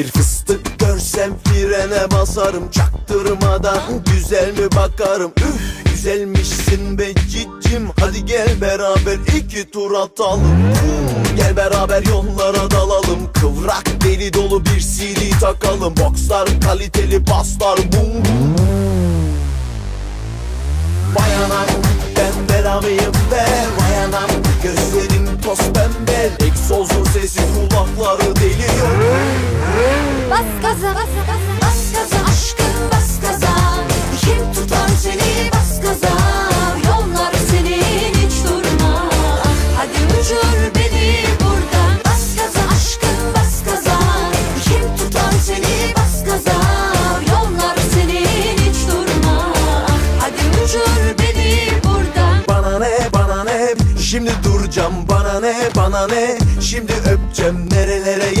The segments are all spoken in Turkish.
Bir fıstık görsem frene basarım Çaktırmadan güzel mi bakarım? Üf güzelmişsin be cicim Hadi gel beraber iki tur atalım. Gel beraber yollara dalalım Kıvrak deli dolu bir CD takalım. Boxlar kaliteli baslar bum. Bum Vay anam ben belamıyım be? Vay anam gözlerim toz pembe. Egzozun sesi şimdi duracağım bana ne bana ne? Şimdi öpeceğim nerelere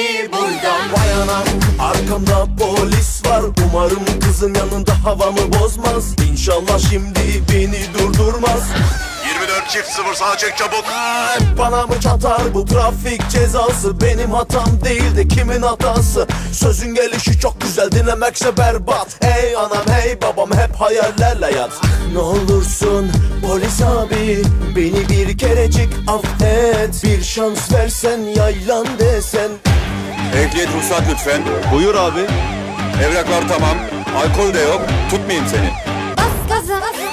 beni buradan. Vay anam arkamda polis var. Umarım kızın yanında havamı bozmaz. İnşallah şimdi beni durdurmaz. 24 çift 0 sağa çek çabuk. Bana mı çatar bu trafik cezası? Benim hatam değil de kimin hatası? Sözün gelişi çok güzel dinlemekse berbat. Hey anam hey babam hep hayallerle yat. Ne olursun polis abi Beni bir kerecik affet. Bir şans versen yaylan desen Ehliyet ruhsat lütfen. Buyur abi Evraklar tamam. Alkol de yok. Tutmayayım seni. Bas gaza bas